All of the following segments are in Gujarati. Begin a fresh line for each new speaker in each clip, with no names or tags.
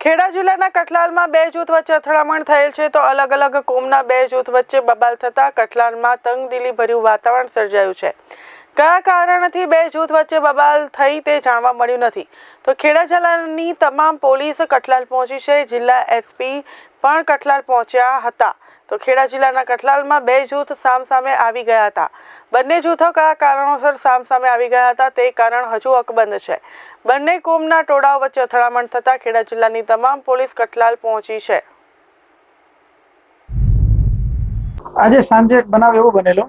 ખેડા જિલ્લાના કઠલાલમાં બે જૂથ વચ્ચે અથડામણ થયેલ છે તો અલગ અલગ કોમના બે જૂથ વચ્ચે બબાલ થતા કઠલાલમાં તંગદિલી ભર્યું વાતાવરણ સર્જાયું છે. કયા કારણથી બે જૂથ વચ્ચે બબાલ થઈ તે જાણવા મળ્યું નથી. તો ખેડા જિલ્લાની તમામ પોલીસ કઠલાલ પહોંચી છે. જિલ્લા એસપી પણ કઠલાલ પહોંચ્યા હતા. તો ખેડા જિલ્લાના કઠલાલમાં બે જૂથ સામસામે આવી ગયા હતા. બંને જૂથો કયા કારણોસર સામસામે આવી ગયા હતા તે કારણ હજુ અકબંધ છે. બંને કોમના ટોળાઓ વચ્ચે અથડામણ થતા ખેડા જિલ્લાની તમામ પોલીસ કઠલાલ પહોંચી છે.
આજે સાંજે બનાવ એવો બનેલો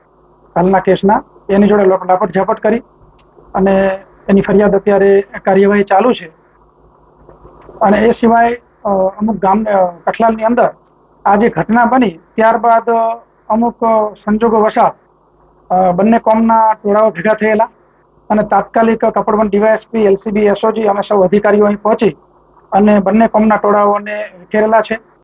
હાલના કેસના, એની જોડે લાપટ ઝાપટ કરી અને એની ફરિયાદ અત્યારે કાર્યવાહી ચાલુ છે. અને એ સિવાય અમુક ગામ કઠલાલની અંદર આ જે ઘટના બની, ત્યારબાદ અમુક સંજોગો વસાત બંને કોમના ટોળાઓ ભેગા થયેલા અને તાત્કાલિક કપડવન ડીવાયએસપી, એલસીબી, એસઓજી અમે સૌ અધિકારીઓ અહીં પહોંચી અને બંને કોમના ટોળાઓને વિખેરેલા છે.